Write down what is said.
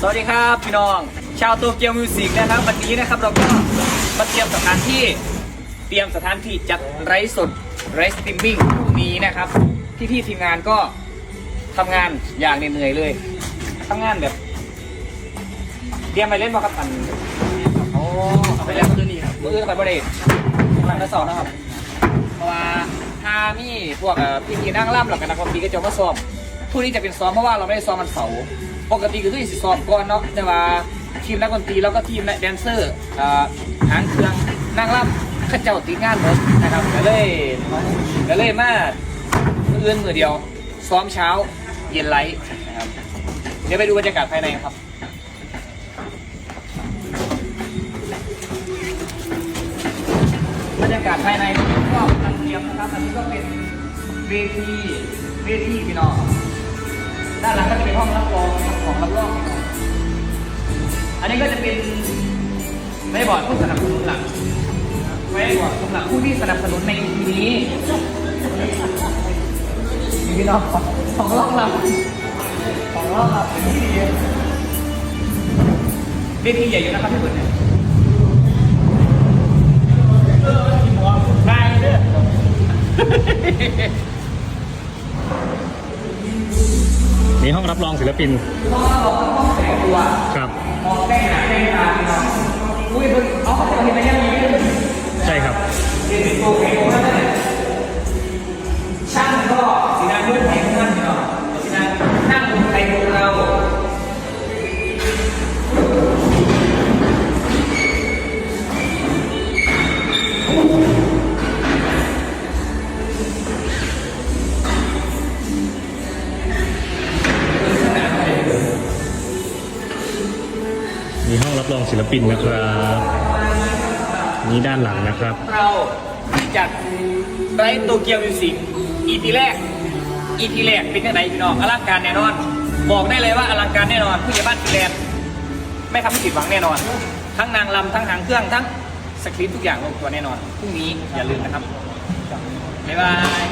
สวัสดีครับพี่น้อง ชาวโตเกียวมิวสิกนะครับ วันนี้นะครับเราก็มาเตรียมสถานที่เตรียมสถานที่จัดไลฟ์สดไลฟ์สตรีมมิ่งพรุ่งนี้นะครับพี่ๆทีมงานก็ทำงานอย่างเหนื่อยๆเลยทำงานแบบ เตรียมไปเล่นบอลกับอันโอ้เอาไปเล่นมือนี่ครับมือไปบอลเดทกำลังจะสอบนะครับเพราะว่าถ้ามีพวกเอ่พี่นั่งร่ำหลักกันนักดนตรีก็จะมาซ้อม ทุกนี้จะเป็นซ้อมเพราะว่าเราไม่ได้ซ้อมมันเสาร์ปกติคือทุกสิซ้อมก่อนเนาะแต่ว่าทีมนักดนตรีแล้วก็ทีมแดนเซอร์หางเครื่องนั่งร่ำข้าเจ้าติดงานหมดนะครับก็เลยก็เลยมามืออื่นมือเดียว ซ้อมเช้าเย็นไลท์นะครับ เดี๋ยวไปดูบรรยากาศภายในครับบรรยากาศภายในก็ตัดเตรียมนะครับอันนี้ก็เป็นเวทีเวทีพี่น้อง ด้านหลังก็จะเป็นห้องรับรองของรับรองพี่น้องอันนี้ก็จะเป็นไม่บอร์ดผู้สนับสนุนหลักไม่บอร์ดสำหรับผู้ที่สนับสนุนในทีนี้นี่พี่น้องของรอบเราของรอบเราเป็นที่ดีเวทีใหญ่อยู่นะครับพี่เบิร์ดเนี่ยได้เด้อ มีห้องรับรองศิลปินต้องเราต้องแต่งตัวครับมองแต่งหน้าแต่งตาพี่น้องอุ้ยเพิ่งเอาเขาจะเห็นอะไรยังมีด้วยใช่ครับ รองศิลปินนะครับนี่ด้านหลังนะครับ เราจัดไรโตเกียวมิวสิกอีพีแรกอีพีแรกเป็นยังไงพี่น้องอลังการแน่นอน บอกได้เลยว่าอลังการแน่นอนผู้ใหญ่บ้านฟินแลนด์ไม่ทำให้ผิดหวังแน่นอน ทั้งนางลำทั้งหางเครื่องทั้งสคริปต์ทุกอย่างลงตัวแน่นอนพรุ่งนี้อย่าลืมนะครับบ๊ายบาย